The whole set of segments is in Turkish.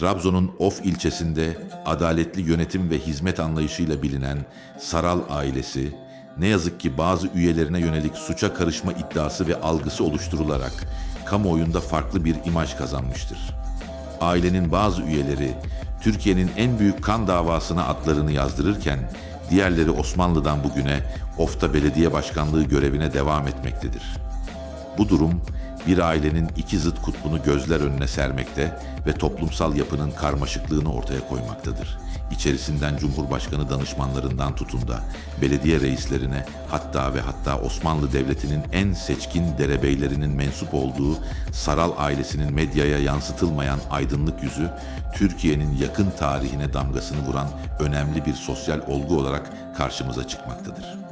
Trabzon'un Of ilçesinde adaletli yönetim ve hizmet anlayışıyla bilinen Saral ailesi, ne yazık ki bazı üyelerine yönelik suça karışma iddiası ve algısı oluşturularak kamuoyunda farklı bir imaj kazanmıştır. Ailenin bazı üyeleri Türkiye'nin en büyük kan davasına adlarını yazdırırken diğerleri Osmanlı'dan bugüne Of'ta belediye başkanlığı görevine devam etmektedir. Bu durum bir ailenin iki zıt kutbunu gözler önüne sermekte ve toplumsal yapının karmaşıklığını ortaya koymaktadır. İçerisinden Cumhurbaşkanı danışmanlarından tutun da belediye reislerine hatta ve hatta Osmanlı Devleti'nin en seçkin derebeylerinin mensup olduğu Saral ailesinin medyaya yansıtılmayan aydınlık yüzü Türkiye'nin yakın tarihine damgasını vuran önemli bir sosyal olgu olarak karşımıza çıkmaktadır.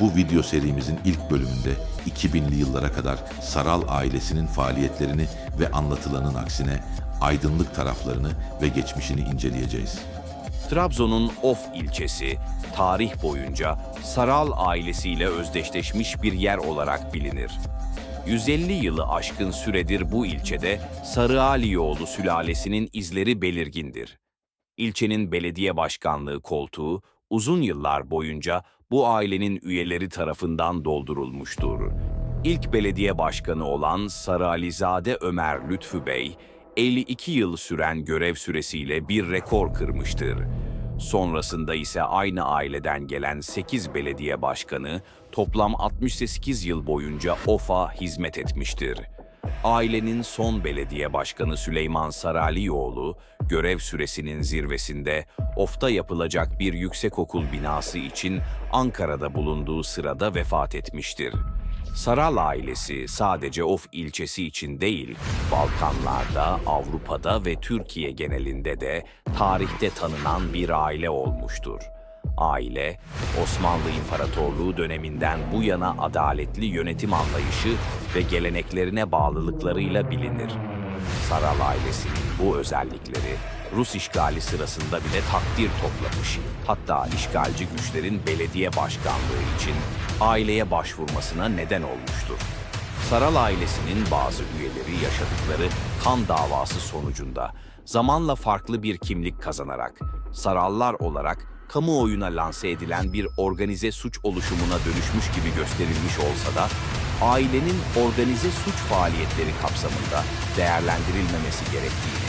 Bu video serimizin ilk bölümünde 2000'li yıllara kadar Saral ailesinin faaliyetlerini ve anlatılanın aksine aydınlık taraflarını ve geçmişini inceleyeceğiz. Trabzon'un Of ilçesi, tarih boyunca Saral ailesiyle özdeşleşmiş bir yer olarak bilinir. 150 yılı aşkın süredir bu ilçede Sarı Aliyoğlu sülalesinin izleri belirgindir. İlçenin belediye başkanlığı koltuğu uzun yıllar boyunca bu ailenin üyeleri tarafından doldurulmuştur. İlk belediye başkanı olan Sarı Alizade Ömer Lütfü Bey, 52 yıl süren görev süresiyle bir rekor kırmıştır. Sonrasında ise aynı aileden gelen 8 belediye başkanı toplam 68 yıl boyunca OFA hizmet etmiştir. Ailenin son belediye başkanı Süleyman Saralioğlu, görev süresinin zirvesinde OF'ta yapılacak bir yüksekokul binası için Ankara'da bulunduğu sırada vefat etmiştir. Saral ailesi sadece Of ilçesi için değil, Balkanlarda, Avrupa'da ve Türkiye genelinde de tarihte tanınan bir aile olmuştur. Aile, Osmanlı İmparatorluğu döneminden bu yana adaletli yönetim anlayışı ve geleneklerine bağlılıklarıyla bilinir. Saral ailesinin bu özellikleri Rus işgali sırasında bile takdir toplamış. Hatta işgalci güçlerin belediye başkanlığı için aileye başvurmasına neden olmuştur. Saral ailesinin bazı üyeleri yaşadıkları kan davası sonucunda zamanla farklı bir kimlik kazanarak Sarallar olarak kamuoyuna lanse edilen bir organize suç oluşumuna dönüşmüş gibi gösterilmiş olsa da ailenin organize suç faaliyetleri kapsamında değerlendirilmemesi gerektiğini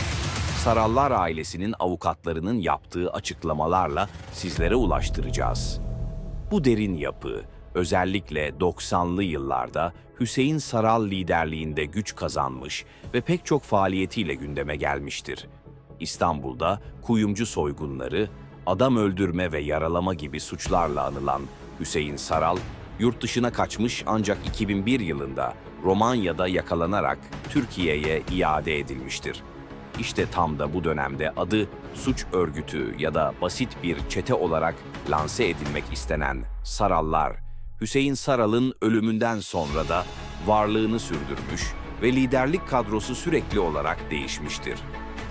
Sarallar ailesinin avukatlarının yaptığı açıklamalarla sizlere ulaştıracağız. Bu derin yapı özellikle 90'lı yıllarda Hüseyin Saral liderliğinde güç kazanmış ve pek çok faaliyetiyle gündeme gelmiştir. İstanbul'da kuyumcu soygunları, adam öldürme ve yaralama gibi suçlarla anılan Hüseyin Saral, yurt dışına kaçmış ancak 2001 yılında Romanya'da yakalanarak Türkiye'ye iade edilmiştir. İşte tam da bu dönemde adı suç örgütü ya da basit bir çete olarak lanse edilmek istenen Sarallar, Hüseyin Saral'ın ölümünden sonra da varlığını sürdürmüş ve liderlik kadrosu sürekli olarak değişmiştir.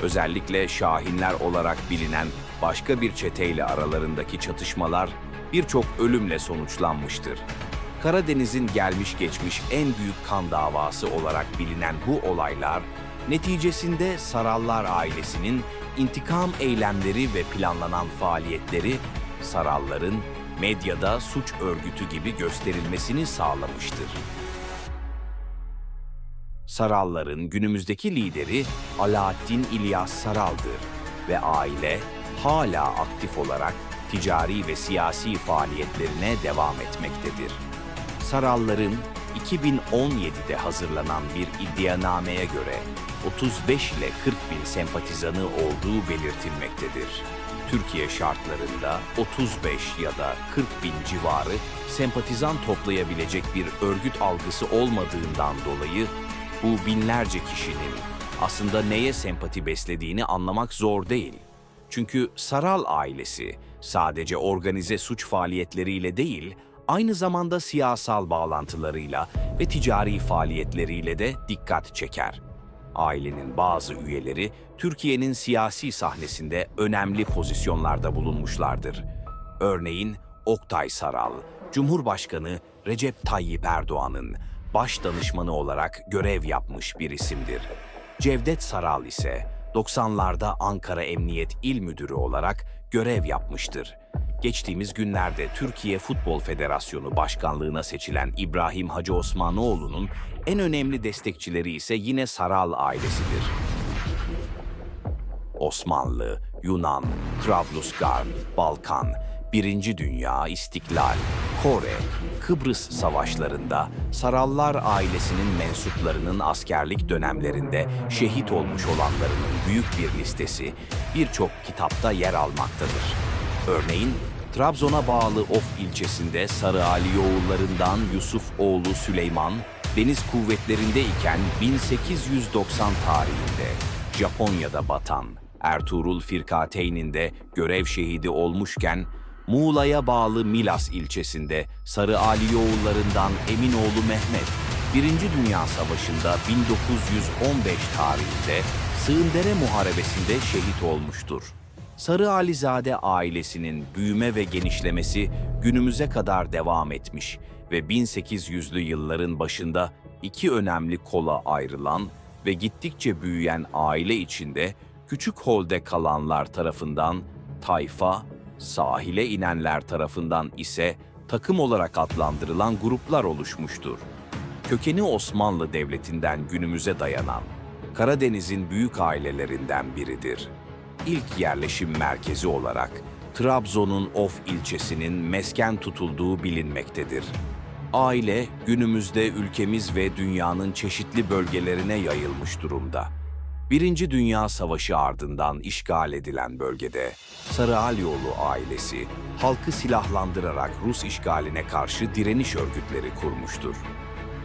Özellikle Şahinler olarak bilinen başka bir çeteyle aralarındaki çatışmalar birçok ölümle sonuçlanmıştır. Karadeniz'in gelmiş geçmiş en büyük kan davası olarak bilinen bu olaylar, neticesinde Sarallar ailesinin intikam eylemleri ve planlanan faaliyetleri, Saralların medyada suç örgütü gibi gösterilmesini sağlamıştır. Saralların günümüzdeki lideri Alaaddin İlyas Saral'dır ve aile hala aktif olarak ticari ve siyasi faaliyetlerine devam etmektedir. Saralların 2017'de hazırlanan bir iddianameye göre 35 ile 40 bin sempatizanı olduğu belirtilmektedir. Türkiye şartlarında 35 ya da 40 bin civarı sempatizan toplayabilecek bir örgüt algısı olmadığından dolayı bu binlerce kişinin aslında neye sempati beslediğini anlamak zor değil. Çünkü Saral ailesi sadece organize suç faaliyetleriyle değil, aynı zamanda siyasal bağlantılarıyla ve ticari faaliyetleriyle de dikkat çeker. Ailenin bazı üyeleri Türkiye'nin siyasi sahnesinde önemli pozisyonlarda bulunmuşlardır. Örneğin Oktay Saral, Cumhurbaşkanı Recep Tayyip Erdoğan'ın baş danışmanı olarak görev yapmış bir isimdir. Cevdet Saral ise 90'larda Ankara Emniyet İl Müdürü olarak görev yapmıştır. Geçtiğimiz günlerde Türkiye Futbol Federasyonu Başkanlığına seçilen İbrahim Hacı Osmanoğlu'nun en önemli destekçileri ise yine Saral ailesidir. Osmanlı, Yunan, Trablusgarp, Balkan, Birinci Dünya, İstiklal, Kore, Kıbrıs savaşlarında Sarallar ailesinin mensuplarının askerlik dönemlerinde şehit olmuş olanlarının büyük bir listesi birçok kitapta yer almaktadır. Örneğin Trabzon'a bağlı Of ilçesinde Sarı Aliyoğullarından Yusuf oğlu Süleyman, deniz kuvvetlerinde iken 1890 tarihinde Japonya'da batan Ertuğrul Firkateyn'inde görev şehidi olmuşken, Muğla'ya bağlı Milas ilçesinde Sarı Aliyoğullarından Eminoğlu Mehmet, Birinci Dünya Savaşı'nda 1915 tarihinde Sığındere Muharebesi'nde şehit olmuştur. Sarı Alizade ailesinin büyüme ve genişlemesi günümüze kadar devam etmiş ve 1800'lü yılların başında iki önemli kola ayrılan ve gittikçe büyüyen aile içinde küçük holde kalanlar tarafından tayfa, sahile inenler tarafından ise takım olarak adlandırılan gruplar oluşmuştur. Kökeni Osmanlı Devleti'nden günümüze dayanan Karadeniz'in büyük ailelerinden biridir. İlk yerleşim merkezi olarak Trabzon'un Of ilçesinin mesken tutulduğu bilinmektedir. Aile günümüzde ülkemiz ve dünyanın çeşitli bölgelerine yayılmış durumda. Birinci Dünya Savaşı ardından işgal edilen bölgede Sarı Alyoğlu ailesi halkı silahlandırarak Rus işgaline karşı direniş örgütleri kurmuştur.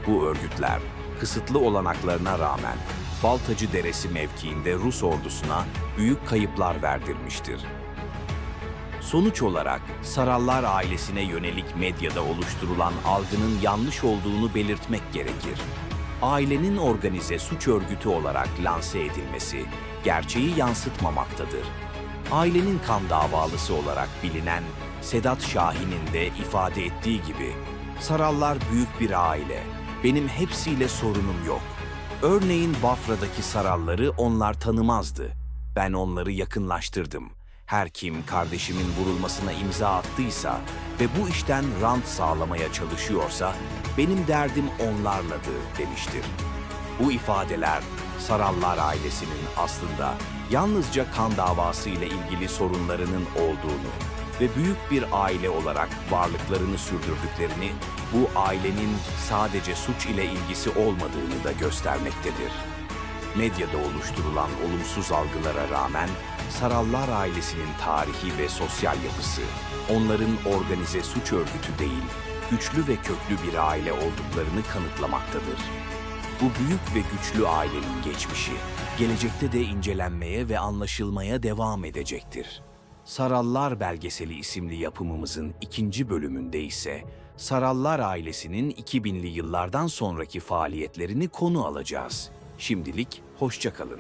Bu örgütler kısıtlı olanaklarına rağmen Baltacı Deresi mevkiinde Rus ordusuna büyük kayıplar verdirmiştir. Sonuç olarak Sarallar ailesine yönelik medyada oluşturulan algının yanlış olduğunu belirtmek gerekir. Ailenin organize suç örgütü olarak lanse edilmesi gerçeği yansıtmamaktadır. Ailenin kan davalısı olarak bilinen Sedat Şahin'in de ifade ettiği gibi Sarallar büyük bir aile. Benim hepsiyle sorunum yok. Örneğin Bafra'daki Saralları onlar tanımazdı. Ben onları yakınlaştırdım. Her kim kardeşimin vurulmasına imza attıysa ve bu işten rant sağlamaya çalışıyorsa benim derdim onlarladır demiştir. Bu ifadeler Sarallar ailesinin aslında yalnızca kan davası ile ilgili sorunlarının olduğunu ve büyük bir aile olarak varlıklarını sürdürdüklerini, bu ailenin sadece suç ile ilgisi olmadığını da göstermektedir. Medyada oluşturulan olumsuz algılara rağmen Sarallar ailesinin tarihi ve sosyal yapısı, onların organize suç örgütü değil, güçlü ve köklü bir aile olduklarını kanıtlamaktadır. Bu büyük ve güçlü ailenin geçmişi, gelecekte de incelenmeye ve anlaşılmaya devam edecektir. Sarallar Belgeseli isimli yapımımızın ikinci bölümünde ise Sarallar ailesinin 2000'li yıllardan sonraki faaliyetlerini konu alacağız. Şimdilik hoşçakalın.